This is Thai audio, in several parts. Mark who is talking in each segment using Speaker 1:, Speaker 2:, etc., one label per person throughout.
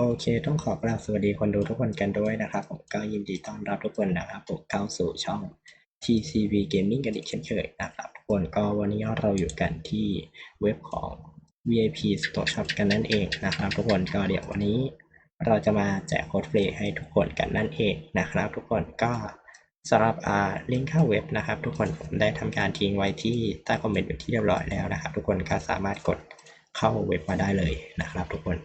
Speaker 1: โอเค ต้องขอกราบสวัสดีคนดูทุกคนกันด้วยนะครับ ผมก็ยินดีต้อนรับทุกคนนะครับผมเข้าสู่ช่อง TCV Gaming กันอีกเช่นเคยนะครับทุกคนก็วันนี้เราอยู่กันที่เว็บของ VIP Store Shop กันนั่นเองนะครับทุกคนก็เดี๋ยววันนี้เราจะมาแจกโค้ดฟรีให้ทุกคนกันนั่นเองนะครับ ทุกคนก็สำหรับลิงก์เข้าเว็บนะครับ ทุกคนผมได้ทำการทิ้งไว้ที่ใต้คอมเมนต์เป็นที่เรียบร้อยแล้วนะครับ ทุกคนก็สามารถกดเข้าเว็บมาได้เลยนะครับ ทุกคน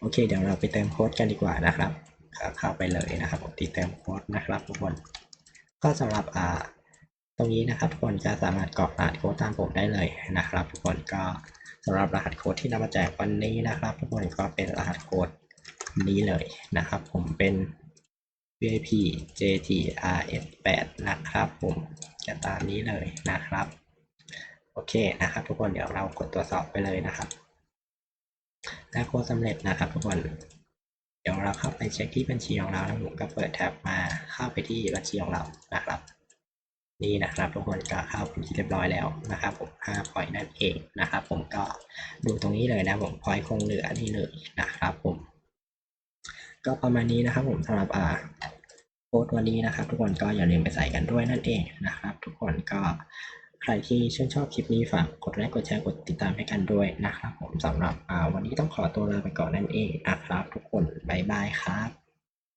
Speaker 1: โอเค เดี๋ยวเราไปเติมโค้ดกันดีกว่านะครับเข้าไปเลยนะครับผมที่เติมโค้ดนะครับทุกคน ก็สำหรับอ่าตรงนี้นะครับทุกคนจะสามารถกรอกรหัสโค้ดตามผมได้เลยนะครับ ทุกคนก็สำหรับรหัสโค้ดที่นำมาแจกวันนี้นะครับ ทุกคนก็เป็นรหัสโค้ดนี้เลยนะครับ ผมเป็น VIP JTRS 8 นะครับ ผมจะตามนี้เลยนะครับ โอเคนะครับ ทุกคนเดี๋ยวเรากดตรวจสอบไปเลยนะครับ ได้โค้ดสำเร็จนะครับทุกคนเดี๋ยวเราเข้าไปเช็คที่บัญชีของเราแล้วผมก็เปิดแท็บมาเข้าไปที่บัญชีของเรานะครับ นี่นะครับทุกคนก็เข้าเป็นที่เรียบร้อยแล้วนะครับ ผม5พอยนั่นเองนะครับ ผมก็ดูตรงนี้เลยนะผมพอยคงเหลือนี่เลยนะครับผม ก็ประมาณนี้นะครับ ผมสำหรับอ่าโค้ดวันนี้นะครับ ทุกคนก็อย่าลืมไปใส่กันด้วยนั่นเองนะครับ ทุกคนก็ ใครที่ชื่นชอบคลิปนี้ฝากกดไลค์กดแชร์กดติดตามให้กันด้วยนะครับผมสำหรับวันนี้ต้องขอตัวลาไปก่อนนั่นเองนะครับ ทุกคนบ๊ายบายครับ